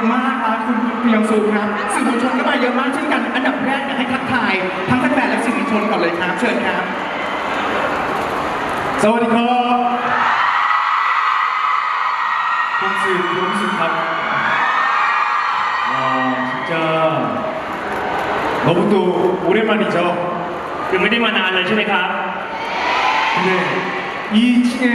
อะมากครับคุณเพียงสุครับสื่อมวลชนก็มาเยอะมากเช่นกัน อันดับแรกอยากให้ทักทายทั้งแฟนและสื่อมวลชนก่อนเลยครับ เชิญครับ สวัสดีครับผมสื่อผมสื่อครับว้าว진짜너무또오랜만이죠คือไม่ได้มานานเลยใช่ไหมครับ 근데 이 층에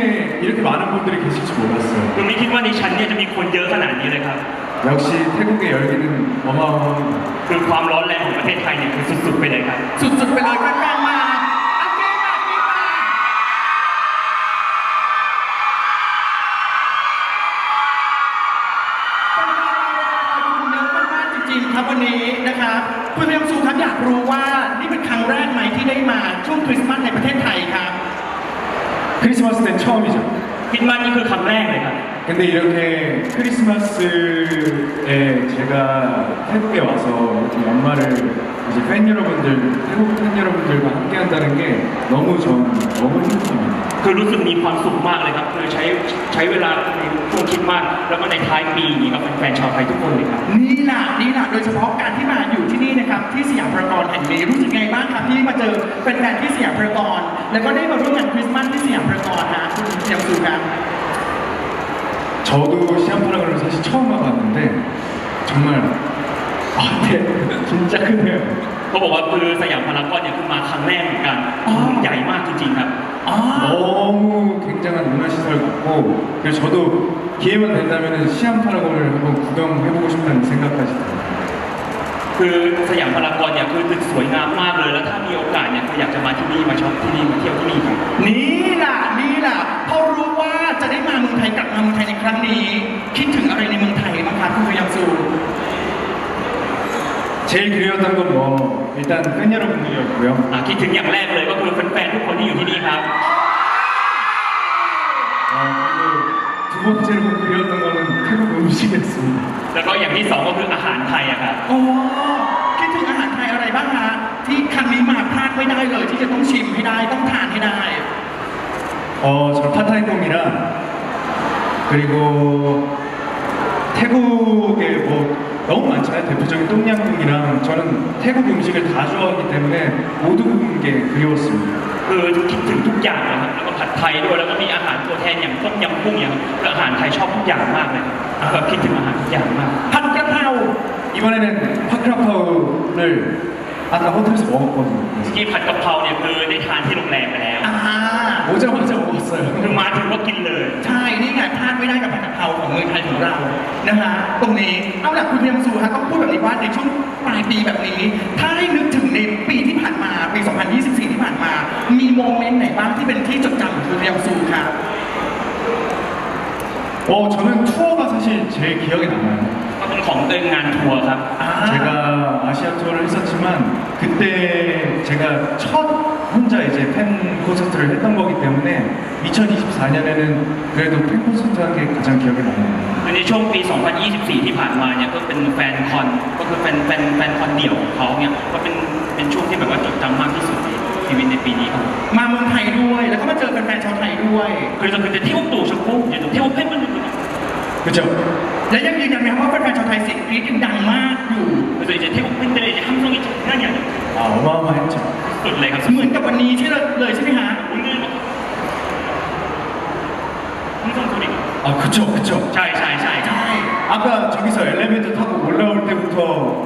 이렇게 많은 분들이 계실지 몰랐어 요. คือไม่คิดว่าในชั้นนี่มีคนเยอะขนาดนี้เลยครับ 역시 태국의 열기는 어마어마합니다. คือความร้อนแรงของประเทศไทยเนี่ยคือสุดๆไปเลยครับ สุดๆไปเลยแฟนๆมาเอาเกมมาเกมมาเป็นการรอคอยคุณเยอะมากๆจริงๆครับวันนี้นะครับคุณเรียมซูครับอยากรู้ว่านี่เป็นครั้งแรกไหมที่ได้มาช่วงคริสต์มาสในประเทศไทยครับ 크리스마스 때 처음이죠. 빛만นี่คือคำแรกเลยครับ 근데 이렇게 크리스마스에 제가 태국에 와서 이렇게 연말을 이제 팬 여러분 들, 태국 팬 여러분들과 함께 한다는 게 너무 전 너무 행복합니 다. คือรู้สึกมีความสุขมากเลยครับคือใช้ใช้เวลาในคริดมาก แล้วก็ในท้ายปีกับแฟนชาวไทยทุกคนเลยครับ นี่แหละนี่แหละโดยเฉพาะการที่มาอยู่ที่นี่นะครับที่สยามพารากอนแห่งนี้รู้สึกไงบ้างครับที่มาเจอแฟนๆที่สยามพารากอนแล้วก็ได้มาร่วมงานคริสต์มาสที่สยามพารากอนนะ 저도 시안파라그를 사실 처음 와봤는데 정말 아, 네, 진짜 크네요. เขาบอกว่าคือสยามพารากอนเนี่ยคือมาครั้งแรกเหมือนกัน อ๋อ ใหญ่มากจริงๆครับ อ๋อ 너무 굉장한 문화시설 같고 그래서 저도 기회만 된다면 시안파라곤을 한번 구경해보고 싶다는 생각까지 듭니다. คือสยามพารากอนเนี่ยคือตึกสวยงามมากเลย แล้วถ้ามีโอกาสเนี่ยคืออยากจะมาที่นี่มาช็อปที่นี่มาเที่ยวที่นี่ครับ นี่แหละนี่แหละพอรู้ว่า จะได้มาเมืองไทยกลับมาเมืองไทยในครั้งนี้ คิดถึงอะไรในเมืองไทยบ้างครับคุณเรียมซู 제일 그리웠던 건 뭐 일단 팬 여러분들이었고요. อ่ะคิดถึงอย่างแรกเลยก็คือแฟนๆทุกคนที่อยู่ที่นี่ครับ 어, 그리고 두 번째로 그리웠던 거는 태국 음식이었습니다. แล้วก็อย่างที่สองก็คืออาหารไทยอะครับ โอ้คิดถึงอาหารไทยอะไรบ้างฮะที่ครั้งนี้มาพลาดไม่ได้เลย ที่จะต้องชิมให้ได้ต้องทานให้ได้ 어, 저 파타이콩이랑 그리고 태국에 뭐 너무 많잖아요. 대표적인 똠양꿍이랑 저는 태국 음식을 다 좋아하기 때문에 모든 게 그리웠습니다. คือคิดถึงทุกอย่างเลยครับแล้วก็ผัดไทยด้วยแล้วก็มีอาหารตัวแทนอย่างต้มยำกุ้งอย่างคืออาหารไทยชอบทุกอย่างมากเลยครับก็คิดถึงอาหารทุกอย่างมาก ผัดกระเพรา 이번에는 파크라파우를 아까 호텔에서 먹었거든요. ที่ผัดกะเพราเนี่ยคือได้ทานที่โรงแรมไปแล้ว อ่า 오자마자 먹었어요. คือมาถึงก็กินเลย ใช่นี่ไงพลาดไม่ได้กับผัดกะเพราของเมืองไทยของเรานะฮะตรงนี้เอาล่ะคุณเรียมซูฮะต้องพูดแบบนี้ว่าในช่วงปลายปีแบบนี้ ถ้าให้นึกถึงในปีที่ผ่านมาปี 2024 ที่ผ่านมา มีโมเมนต์ไหนบ้างที่เป็นที่จดจำของคุณเรียมซูครับ 어, 저는 투어가 사실 제일 기억에 남아요. ก็เป็นของเดินงานทัวร์ครับ อ่า 제가 아시아 투어를 했었지만 그때 제가 첫 혼자 이제 팬 콘서트를 했던 거기 때문에 2024년에는 그래도 팬 콘서트 한 게 가장 기억에 남아요. ในช่วงปี 2024 ที่ผ่านมาเนี่ยก็เป็นแฟนคอน ก็คือแฟนแฟนแฟนคอนเดี่ยวของเขาเนี่ยก็เป็นเป็นช่วงที่แบบว่าจดจำมากที่สุดในชีวิตในปีนี้ครับ มาเมืองไทยด้วย แล้วก็มาเจอแฟนๆชาวไทยด้วย 그래서 그때 태국도 오셨고 이제 또 태국 팬분들도 그죠? และยังยืนยันไหมครับว่าแฟนๆชาวไทยเสียงกรี๊ดยังดังมากอยู่ 그래서 이제 태국 팬들의 이제 함성이 장난이 아니에요. 아, 어마어마했죠. สุดเลยครับ เหมือนกับวันนี้ที่เราเลยใช่ไหมฮะ 오늘 막 함성 소리가 아, 그쵸, 그쵸. 샤이샤이샤이 ใช่ 아까 저기서 엘리베이터 타고 올라올 때부터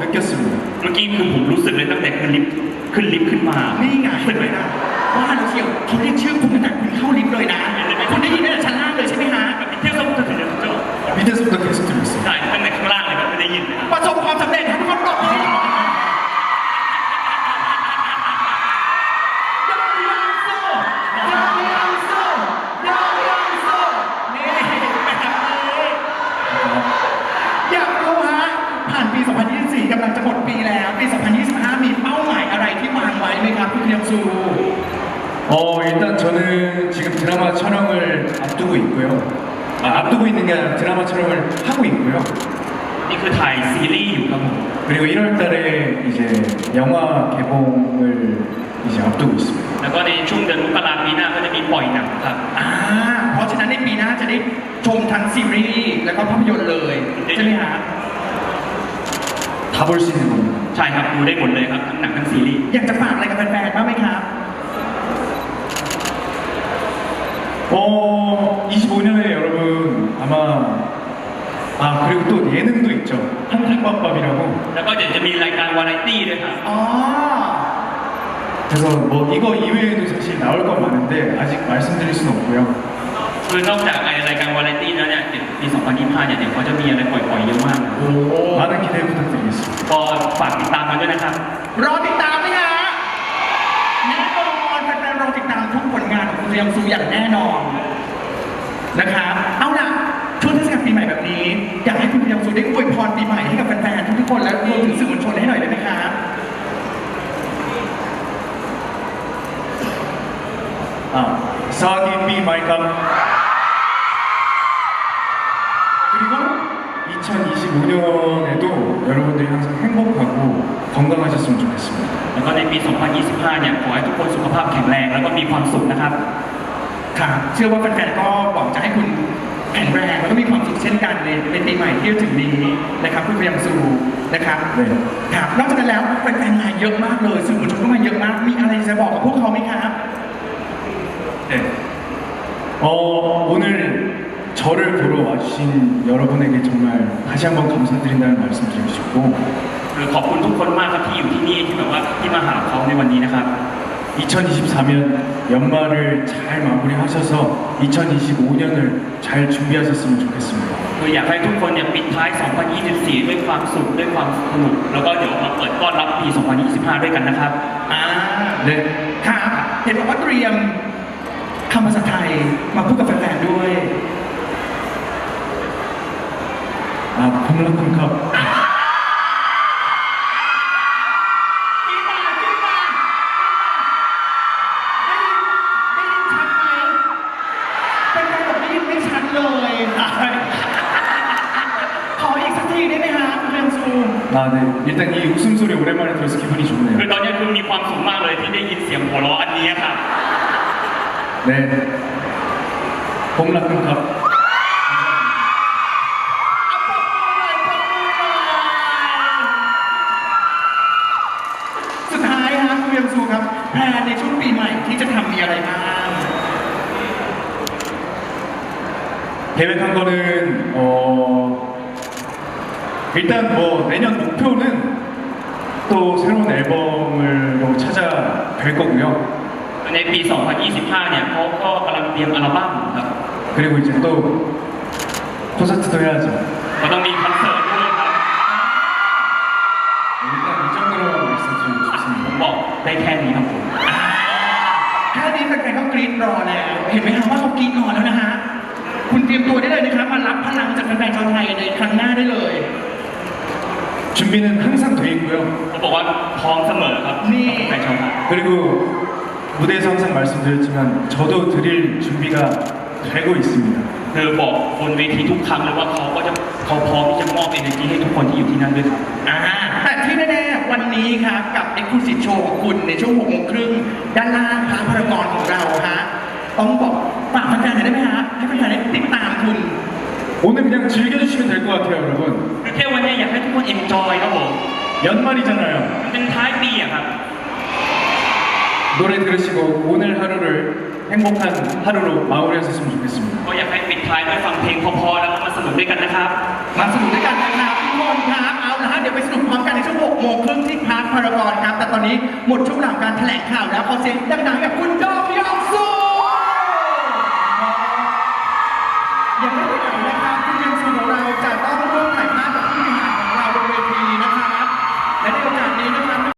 느꼈습니다. เมื่อกี้คือผมรู้สึกเลยตั้งแต่ขึ้นลิฟต์ขึ้นลิฟต์ขึ้นมา นี่ไงเห็นไหมนะว่าเราเชียวเขาเรียกชื่อคุณตั้งแต่คุณ ำลังจะหมดปีแล้ว ปี 2025 มีเป้าหมายอะไรที่วางไว้ไหมครับคุณเทียมซู 어, 일단 저는 지금 드라마 촬영을 앞두고 있고요. 아, 앞두고 있는 게 아니라 드라마 촬영을 하고 있고요. นี่คือถ่ายซีรีส์อยู่ครับผม 그리고 1월 달에 이제 영화 개봉을 이제 앞두고 있습니다. แล้วก็ในช่วงเดือนมกราปีหน้าก็จะมีปล่อยหนังครับ อ่าเพราะฉะนั้นในปีหน้าจะได้ชมทั้งซีรีส์แล้วก็ภาพยนตร์เลยใช่ไหมฮะ 다 다 볼 수 있는 겁니다. ใช่ครับดูได้หมดเลยครับทั้งหนังทั้งซีรีส์ อยากจะฝากอะไรกับแฟนๆบ้างไหมครับ 어, 25년에 여러분 아마 아 그리고 또 예능도 있죠. 한국밥밥이라고. แล้วก็เดี๋ยวจะมีรายการวาไรตี้ด้วยครับ อ๋อ 그래서 뭐 이거 이외에도 사실 나올 건 많은데 아직 말씀드릴 수는 없고요. คือนอกจากไอ้รายการวาไรตี้แล้วเนี่ยเดี๋ยวปี 2025 เนี่ยเดี๋ยวเขาจะมีอะไรปล่อยๆเยอะมาก โอ้โห 많은 기대 부탁드리겠습니다. ก็ฝากติดตามกันด้วยนะครับ รอติดตามไหมฮะแน่นอนแฟนๆรอติดตามทุกผลงานของคุณเรียมซูอย่างแน่นอนนะครับเอาล่ะช่วงเทศกาลปีใหม่แบบนี้ อยากให้คุณเรียมซูได้อวยพรปีใหม่ให้กับแฟนๆทุกๆคนและรวมถึงสื่อมวลชนให้หน่อยได้ไหมครับ 아, 사기 비 마이감 그리고 2025년에도 여러분들이 항상 행복하고 건강하셨으면 좋겠습니다. แล้วก็ในปี 2025 เนี่ยขอให้ทุกคนสุขภาพแข็งแรงแล้วก็มีความสุขนะครับ ครับเชื่อว่าแฟนๆก็หวังจะให้คุณแข็งแรงแล้วก็มีความสุขเช่นกันในในปีใหม่ที่จะถึงนี้นะครับคุณเรียมซูนะครับ 네. ครับนอกจากนั้นแล้วแฟนๆมาเยอะมากเลยสื่อมวลชนก็มาเยอะมาก มีอะไรจะบอกกับพวกเขาไหมครับ 네. 어, 오늘 저를 보러 와주신 여러분에게 정말 다시 한번 감사드린다는 말씀 드리고 싶고 คือขอบคุณทุกคนมากครับที่อยู่ที่นี่ที่แบบว่าที่มาหาเขาในวันนี้นะครับ 2024년 연말을 잘 마무리하셔서 2025년을 잘 준비하셨으면 좋겠습니다. คืออยากให้ทุกคนเนี่ยปิดท้าย 2024 ด้วยความสุขด้วยความสนุก แล้วก็เดี๋ยวมาเปิดต้อนรับปี 2025 ด้วยกันนะครับ อ่า 네. ครับเห็นบอกว่าเตรียมคำภาษาไทยมาพูดกับแฟนๆด้วย 아, 폼라콤캅. กีตาร์กีตาร์ได้ยินได้ยินชัดไหมเป็นการบอกได้ยินไม่ชัดเลย ขออีกสักทีได้ไหมฮะคุณเรียมซู 아, 네. 일단 이 웃음소리 오랜만에 들어서 기분이 คือ 좋네요. ตอนนี้คือมีความสุขมากเลยที่ได้ยินเสียงหัวเราะอันนี้ครับ 네. 폼라콤캅. 계획한 거는 어 일단 뭐 내년 목표는 또 새로운 앨범을로 찾아뵐 거고요. ในปี 2025 เนี่ยเขาก็กำลังเตรียมอัลบั้มครับ 그리고 이제 또 콘서트도 해야죠. ก็ต้องมีคอนเสิร์ตด้วยครับ 일단 이 정도로만 말씀드리고 ผม 싶습니다. บอกได้แค่นี้ครับผม แค่นี้แฟนๆก็กรี๊ดรอแล้ว เห็นไหมฮะว่าเขากรี๊ดรอแล้วนะฮะ คุณเตรียมตัวได้เลยนะครับ มารับพลังจากแฟนๆชาวไทยในครั้งหน้าได้เลย 준비는 항상 돼 있고요. เขาบอกว่าพร้อมเสมอครับ นี่ แฟนชาวไทย 그리고 무대에서 항상 말씀드렸지만 저도 드릴 준비가 되고 있습니다. คือบอกบนเวทีทุกครั้งเลยว่าเขาก็จะเขาพร้อมที่จะมอบ energy ให้ทุกคนที่อยู่ที่นั่นด้วยครับ อ่าแต่ที่แน่ๆวันนี้ครับกับ Exclusive Show ของคุณในช่วง6โมงครึ่งด้านล่างพระพารากอนของเราฮะต้องบอกฝากแฟนๆหน่อยได้ไหมฮะให้แฟนๆได้ติดตามคุณ 오늘 그냥 즐겨주시면 될 것 같아요, 여러분. คือแค่วันนี้อยากให้ทุกคน enjoy ครับผม 연말이잖아요. มันเป็นท้ายปีอะครับ 노래 들으시고 오늘 하루를 행복한 하루로 마무리하셨으면 좋겠습니다. ก็อยากให้ปิดท้ายด้วยฟังเพลงเพอๆแล้วก็มาสนุกด้วยกันนะครับ มาสนุกด้วยกันนะครับทุกคนครับเอาละฮะเดี๋ยวไปสนุกพร้อมกันในช่วง6โมงครึ่งที่พาร์คพารากอนครับ แต่ตอนนี้หมดช่วงเวลาของการแถลงข่าวแล้วขอเสียงดังๆกับคุณโดมยอง